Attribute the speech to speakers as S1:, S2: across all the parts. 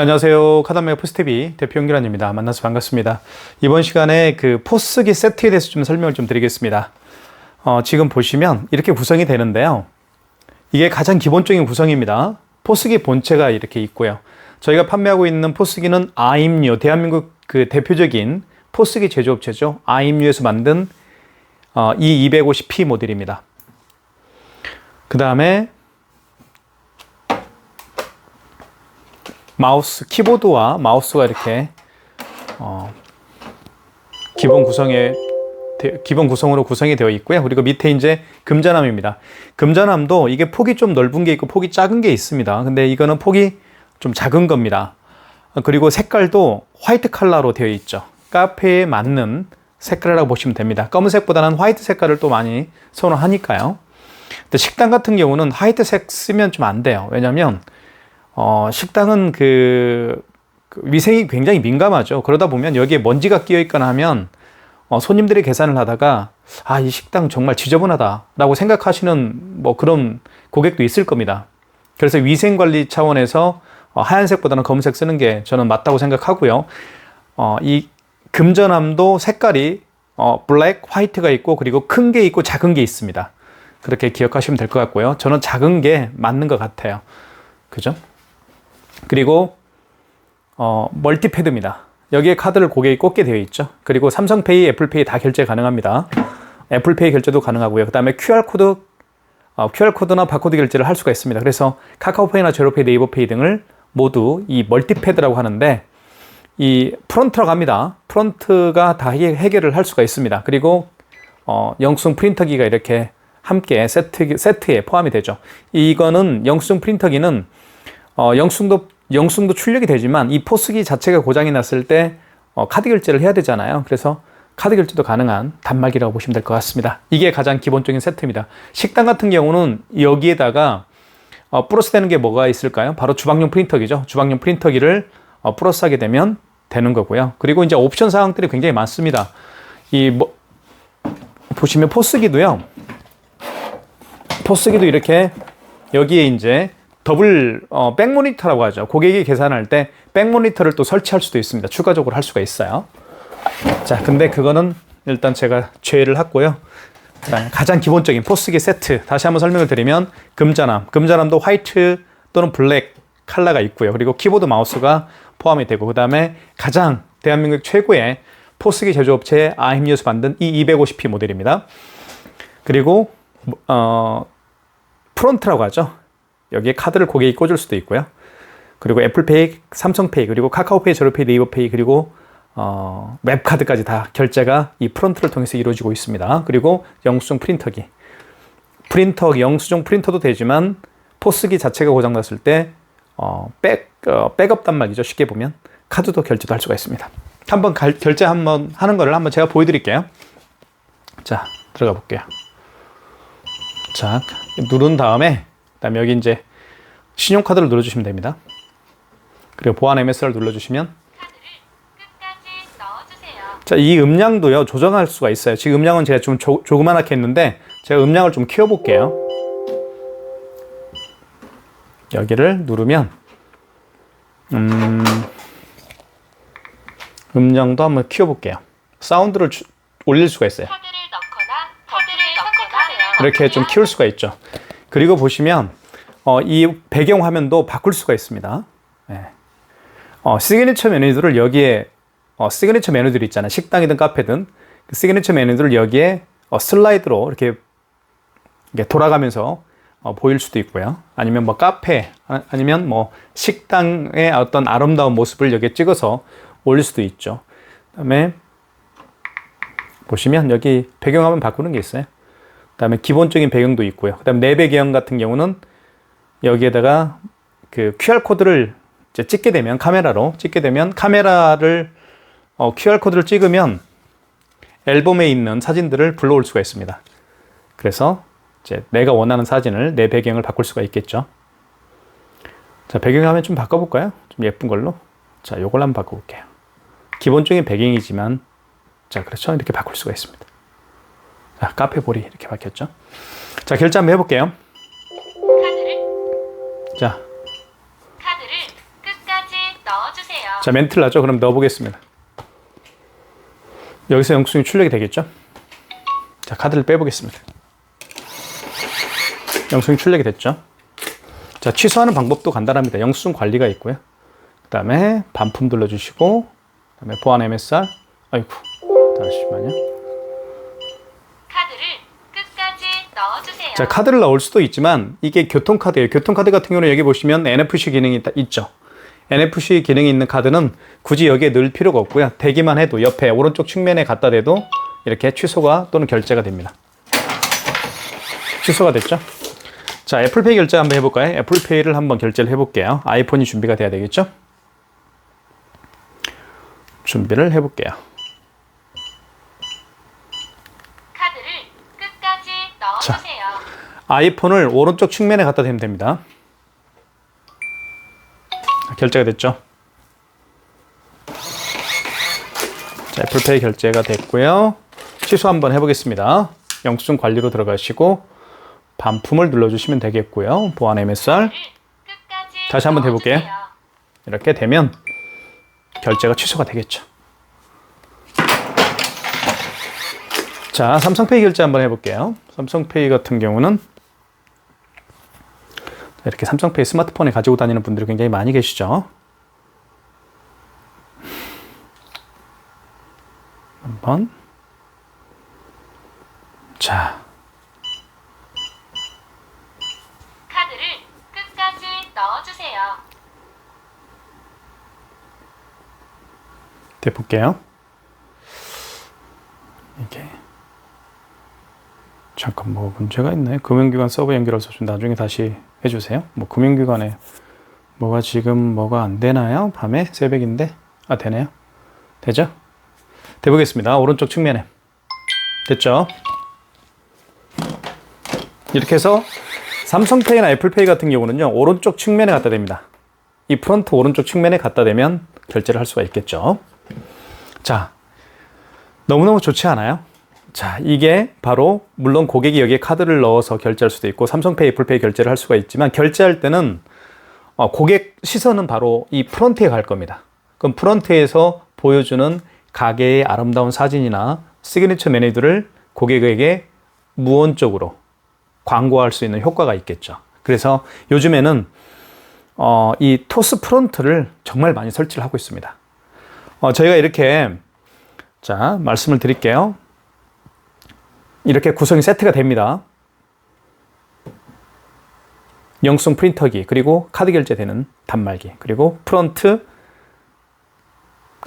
S1: 네, 안녕하세요. 카다메 포스티비 대표 연기란입니다. 만나서 반갑습니다. 이번 시간에 그 포스기 세트에 대해서 좀 설명을 좀 드리겠습니다. 어, 지금 보시면 이렇게 구성이 되는데요. 이게 가장 기본적인 구성입니다. 포스기 본체가 이렇게 있고요. 저희가 판매하고 있는 포스기는 아임류, 대한민국 그 대표적인 포스기 제조업체죠. 아임류에서 만든 어, E250P 모델입니다. 그 다음에 마우스 키보드와 마우스가 이렇게 어, 기본 구성에 기본 구성으로 구성이 되어 있고요. 그리고 밑에 이제 금전함입니다. 금전함도 이게 폭이 좀 넓은 게 있고 폭이 작은 게 있습니다. 근데 이거는 폭이 좀 작은 겁니다. 그리고 색깔도 화이트 컬러로 되어 있죠. 카페에 맞는 색깔이라고 보시면 됩니다. 검은색보다는 화이트 색깔을 또 많이 선호하니까요. 근데 식당 같은 경우는 화이트색 쓰면 좀 안 돼요. 왜냐면 어, 식당은 그, 그 위생이 굉장히 민감하죠. 그러다 보면 여기에 먼지가 끼어 있거나 하면 어, 손님들이 계산을 하다가 아, 이 식당 정말 지저분하다라고 생각하시는 뭐 그런 고객도 있을 겁니다. 그래서 위생 관리 차원에서 어, 하얀색보다는 검은색 쓰는 게 저는 맞다고 생각하고요. 어, 이 금전함도 색깔이 어, 블랙, 화이트가 있고 그리고 큰 게 있고 작은 게 있습니다. 그렇게 기억하시면 될 것 같고요. 저는 작은 게 맞는 것 같아요. 그죠? 그리고 어, 멀티패드입니다. 여기에 카드를 고객이 꽂게 되어 있죠. 그리고 삼성페이, 애플페이 다 결제 가능합니다. 애플페이 결제도 가능하고요. 그 다음에 QR코드, 어, QR코드나 바코드 결제를 할 수가 있습니다. 그래서 카카오페이나 제로페이, 네이버페이 등을 모두 이 멀티패드라고 하는데 이 프론트라고 합니다. 프론트가 다 해결을 할 수가 있습니다. 그리고 어, 영수증 프린터기가 이렇게 함께 세트, 세트에 포함이 되죠. 이거는 영수증 프린터기는 어, 영수증도 영수증도 출력이 되지만 이 포스기 자체가 고장이 났을 때 어, 카드 결제를 해야 되잖아요. 그래서 카드 결제도 가능한 단말기라고 보시면 될 것 같습니다. 이게 가장 기본적인 세트입니다. 식당 같은 경우는 여기에다가 어, 플러스 되는 게 뭐가 있을까요? 바로 주방용 프린터기죠. 주방용 프린터기를 어, 플러스 하게 되면 되는 거고요. 그리고 이제 옵션 사항들이 굉장히 많습니다. 이 뭐, 보시면 포스기도요. 포스기도 이렇게 여기에 이제 더블 어, 백 모니터라고 하죠. 고객이 계산할 때 백 모니터를 또 설치할 수도 있습니다. 추가적으로 할 수가 있어요. 자, 근데 그거는 일단 제가 죄를 했고요. 가장 기본적인 포스기 세트 다시 한번 설명을 드리면 금전함, 금전함도 화이트 또는 블랙 컬러가 있고요. 그리고 키보드 마우스가 포함이 되고 그 다음에 가장 대한민국 최고의 포스기 제조업체 아임리에서 만든 이 250p 모델입니다. 그리고 어, 프론트라고 하죠. 여기에 카드를 고객이 꽂을 수도 있고요. 그리고 애플페이, 삼성페이, 그리고 카카오페이, 제로페이, 네이버페이, 그리고 어, 웹카드까지 다 결제가 이 프론트를 통해서 이루어지고 있습니다. 그리고 영수증 프린터기. 프린터, 영수증 프린터도 되지만 포스기 자체가 고장났을 때 어, 백, 어, 백업 단말이죠. 쉽게 보면 카드도 결제도 할 수가 있습니다. 한번 갈, 결제 한번 하는 거를 한번 제가 보여드릴게요. 자, 들어가 볼게요. 자, 누른 다음에 그 다음에 여기 이제 신용카드를 눌러주시면 됩니다. 그리고 보안 MS를 눌러주시면 자, 이 음량도요 조정할 수가 있어요. 지금 음량은 제가 좀 조, 조그만하게 했는데 제가 음량을 좀 키워볼게요. 여기를 누르면 음, 음량도 한번 키워볼게요. 사운드를 주, 올릴 수가 있어요. 이렇게 좀 키울 수가 있죠. 그리고 보시면 어, 이 배경 화면도 바꿀 수가 있습니다. 네. 어, 시그니처 메뉴들을 여기에 어, 시그니처 메뉴들이 있잖아요. 식당이든 카페든 그 시그니처 메뉴들을 여기에 어, 슬라이드로 이렇게, 이렇게 돌아가면서 어, 보일 수도 있고요. 아니면 뭐 카페 아, 아니면 뭐 식당의 어떤 아름다운 모습을 여기에 찍어서 올릴 수도 있죠. 그다음에 보시면 여기 배경화면 바꾸는 게 있어요. 그다음에 기본적인 배경도 있고요. 그다음에 내 배경 같은 경우는 여기에다가 그 QR 코드를 찍게 되면 카메라로 찍게 되면 카메라를 어, QR 코드를 찍으면 앨범에 있는 사진들을 불러올 수가 있습니다. 그래서 이제 내가 원하는 사진을 내 배경을 바꿀 수가 있겠죠. 자, 배경 화면 좀 바꿔볼까요? 좀 예쁜 걸로. 자, 요걸 한번 바꿔볼게요. 기본적인 배경이지만, 자, 그렇죠. 이렇게 바꿀 수가 있습니다. 자, 카페 볼이 이렇게 바뀌었죠. 자, 결제 한번 해볼게요. 자, 자, 멘트를 하죠. 그럼 넣어보겠습니다. 여기서 영수증이 출력이 되겠죠? 자, 카드를 빼보겠습니다. 영수증 출력이 됐죠? 자, 취소하는 방법도 간단합니다. 영수증 관리가 있고요. 그 다음에 반품 눌러주시고, 그 다음에 보안 MSR, 아이고, 잠시만요.
S2: 카드를 끝까지 넣어주세요.
S1: 자, 카드를 넣을 수도 있지만 이게 교통카드예요. 교통카드 같은 경우는 여기 보시면 NFC 기능이 있다- 있죠. NFC 기능이 있는 카드는 굳이 여기에 넣을 필요가 없고요. 대기만 해도 옆에 오른쪽 측면에 갖다 대도 이렇게 취소가 또는 결제가 됩니다. 취소가 됐죠? 자, 애플페이 결제 한번 해볼까요? 애플페이를 한번 결제를 해볼게요. 아이폰이 준비가 돼야 되겠죠? 준비를 해볼게요. 아이폰을 오른쪽 측면에 갖다 대면 됩니다. 결제가 됐죠? 자, 애플페이 결제가 됐고요. 취소 한번 해보겠습니다. 영수증 관리로 들어가시고 반품을 눌러주시면 되겠고요. 보안 MSR
S2: 끝까지
S1: 다시 한번
S2: 해볼게요.
S1: 이렇게 되면 결제가 취소가 되겠죠. 자, 삼성페이 결제 한번 해볼게요. 삼성페이 같은 경우는 이렇게 삼성페이 스마트폰에 가지고 다니는 분들이 굉장히 많이 계시죠. 한번 자,
S2: 카드를 끝까지 넣어주세요.
S1: 돼 볼게요. 이게 잠깐 뭐 문제가 있네. 금융기관 서버 연결해서 좀 나중에 다시 해주세요. 뭐 금융기관에 뭐가 지금 뭐가 안 되나요? 밤에 새벽인데 아 되네요. 되죠? 돼 보겠습니다. 오른쪽 측면에 됐죠? 이렇게 해서 삼성페이나 애플페이 같은 경우는요 오른쪽 측면에 갖다 댑니다. 이 프론트 오른쪽 측면에 갖다 대면 결제를 할 수가 있겠죠. 자, 너무너무 좋지 않아요? 자, 이게 바로 물론 고객이 여기에 카드를 넣어서 결제할 수도 있고 삼성페이, 애플페이 결제를 할 수가 있지만 결제할 때는 어, 고객 시선은 바로 이 프런트에 갈 겁니다. 그럼 프런트에서 보여주는 가게의 아름다운 사진이나 시그니처 메뉴들을 고객에게 무언적으로 광고할 수 있는 효과가 있겠죠. 그래서 요즘에는 어, 이 토스 프론트를 정말 많이 설치를 하고 있습니다. 어, 저희가 이렇게 자 말씀을 드릴게요. 이렇게 구성이 세트가 됩니다. 영수증 프린터기 그리고 카드 결제되는 단말기 그리고 프런트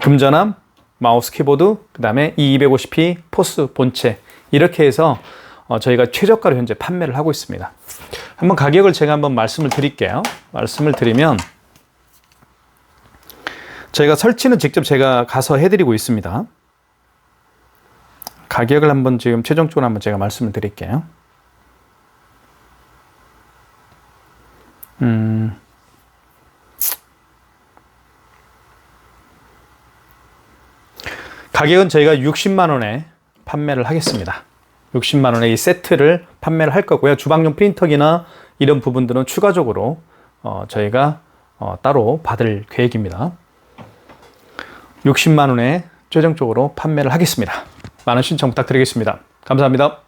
S1: 금전함 마우스 키보드 그 다음에 이 250p 포스 본체 이렇게 해서 어, 저희가 최저가로 현재 판매를 하고 있습니다. 한번 가격을 제가 한번 말씀을 드릴게요. 말씀을 드리면 저희가 설치는 직접 제가 가서 해드리고 있습니다. 가격을 한번 지금 최종적으로 한번 제가 말씀을 드릴게요. 음. 가격은 저희가 60만 원에 판매를 하겠습니다. 60만 원에 이 세트를 판매를 할 거고요. 주방용 프린터기나 이런 부분들은 추가적으로 어, 저희가 어, 따로 받을 계획입니다. 60만 원에 최종적으로 판매를 하겠습니다. 많은 신청 부탁드리겠습니다. 감사합니다.